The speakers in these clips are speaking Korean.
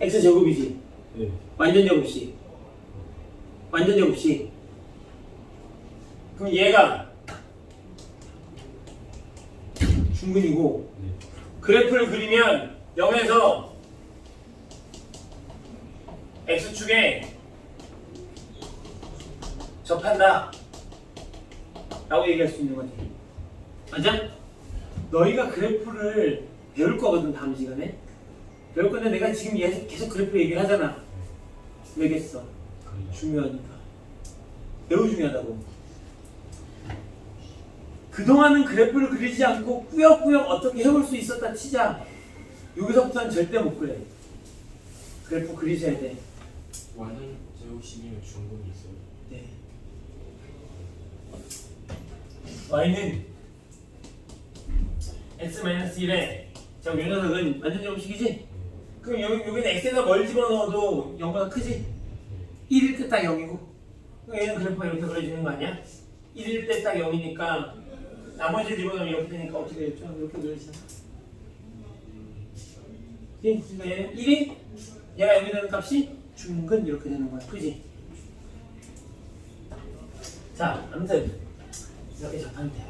x 제곱이지. 네. 완전 제곱식. 완전 제곱식. 그럼 얘가 중근이고 네. 그래프를 그리면 0에서 x축에 접한다 라고 얘기할 수 있는 거지 맞아? 너희가 그래프를 배울 거거든 다음 시간에 배울 건데 내가 지금 얘- 계속 그래프 얘기를 하잖아 왜겠어? 중요하니까 매우 중요하다고 그동안은 그래프를 그리지 않고 꾸역꾸역 어떻게 해볼 수 있었다 치자 여기서부터는 절대 못 그래 그래프 그리셔야 돼 완전 제곱식이면 중근이 있어요. 네. y는 x-1에 자, 요 녀석은 완전 제곱식이지? 그럼 여기, 여기는 x에다 뭘 집어넣어도 0보다 크지? 1일 때 딱 0이고 그럼 얘는 그래프가 이렇게 그려지는 거 아니야? 1일 때 딱 0이니까 나머지 집어넣으면 이렇게 되니까 어떻게 되겠죠? 이렇게 그려지잖아? 그러니까 얘는 1이 얘가 여기 되는 값이 중근 이렇게 되는 거야 그지? 자 아무튼 이렇게 접하면 돼요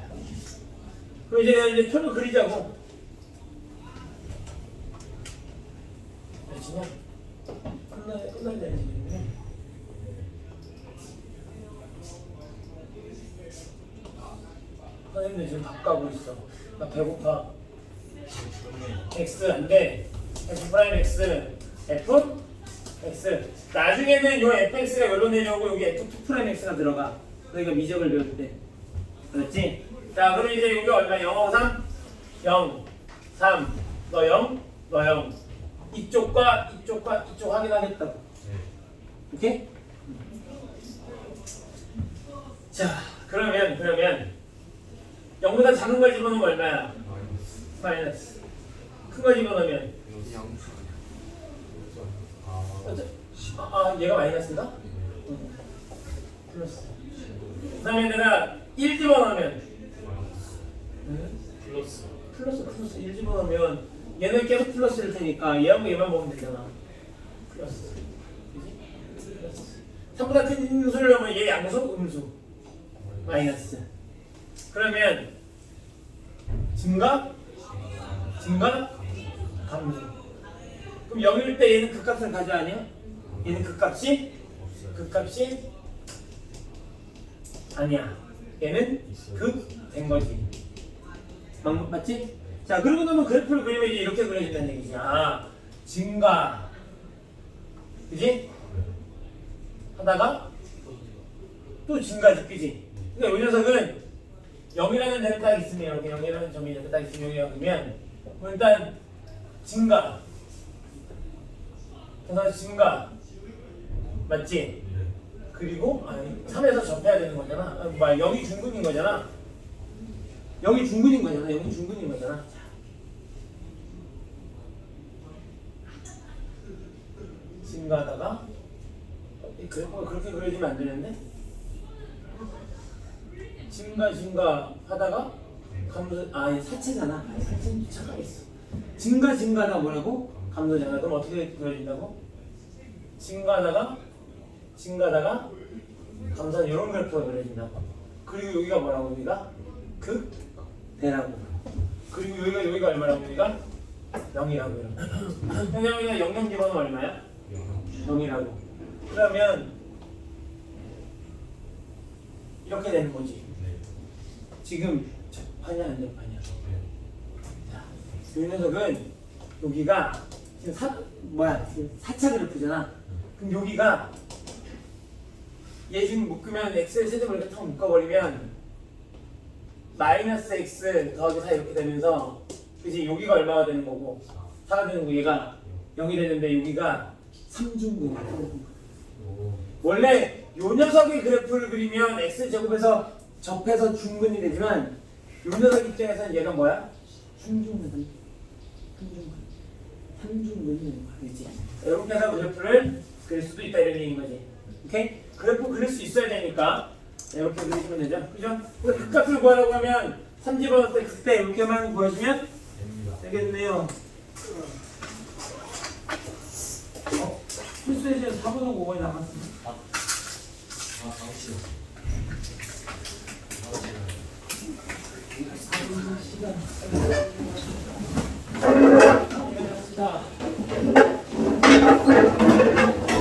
그럼 이제 이제 표를 그리자고 그렇지만 끝나 끝나야 되는데 선생님들 지금 밥 가고 있어. 나 배고파. X 안돼. F 프라임 x. F? X. 나중에는 요 fx가 여기로 내려오고 여기 f2 프라임 x가 들어가. 너희가 미적을 배울 때. 그렇지? 자 그럼 이제 여기 얼마? 0, 5, 3 0 3 너 0, 너 0 이쪽과 이쪽과 이쪽 확인하겠다고 오케이? 자 그러면 그러면 0보다 작은 걸 집어넣으면 얼마야? 마이너스 큰 걸 집어넣으면 아. 아, 아 얘가 마이너스인가? 응. 플러스 그 다음에 내가 1 집어넣으면 응? 플러스. 플러스 플러스 1 집어넣으면 얘는 계속 플러스일 테니까 얘하고 얘만 보면 되잖아. 플러스. 그지? 플러스. 3보다 큰 인수를 넣으면 얘 양수 음수. 마이너스. 그러면 증가? 증가? 감소. 그럼 0일 때 얘는 극값을 가져 아니야? 얘는 극값이? 극값이? 아니야. 얘는 극 된 거지. 막- 맞지? 자 그러고 나면 그래프를 그리면 이제 이렇게 그려진다는 얘기지. 아 증가. 그지? 하다가 또 증가지 그지? 그러니까 이 녀석은 0이라는 데는 딱 있으면 이렇게 0이라는 점이 이렇게 딱 있으면 여기가 그러면 뭐 일단 증가. 그래서 증가. 맞지? 그리고 아니 3에서 접해야 되는 거잖아. 아, 뭐야 0이 중근인 거잖아 0이 중근인 거잖아 0이 중근인 거잖아. 자. 증가하다가? 이 그래프가 그렇게 그려지면 안 되는데? 증가 증가 하다가 감소 아 사체잖아. 아니, 사체는 착각했어. 증가 증가하다 뭐라고? 감소잖아. 그럼 어떻게 그려진다고? 증가하다가 증가하다가 감소 이런 그래프가 그려진다고 그리고 여기가 뭐라고 여기가? 극 대라고. 그리고 여기가 여기가 얼마라고 여기가? 0이라고 근데 여기가 0경 기본은 얼마야? 0이라고. 그러면 이렇게 되는 거지. 지금 접하냐 안 접하냐 자, 이 녀석은 여기가 지금 사 뭐야 지금 사차 그래프잖아. 그럼 여기가 얘 지금 묶으면 엑셀 세제곱 이렇게 탁 묶어버리면 마이너스 x 더하기 4 이렇게 되면서 그지 여기가 얼마가 되는 거고 4가 되는 거 얘가 0이 되는데 여기가 3중근이야 원래 요 녀석의 그래프를 그리면 x 제곱에서 접해서 중근이 되지만 요 녀석 입장에서는 얘가 뭐야? 중중근 중중근 삼중근이 되는 거야 그지? 이렇게 해서 그래프를 그릴 수도 있다 이런 얘기인 거지 오케이? 그래프 그릴 수 있어야 되니까 이렇게 그리시면 되죠 그죠? 극값을 구하라고 하면 3 집어넣을 때 그때 이렇게만 구하시면 됩니다. 되겠네요 필수해제 4분은 5번이 나갔어. 아 다음 시간 다음 시간 4분 시간.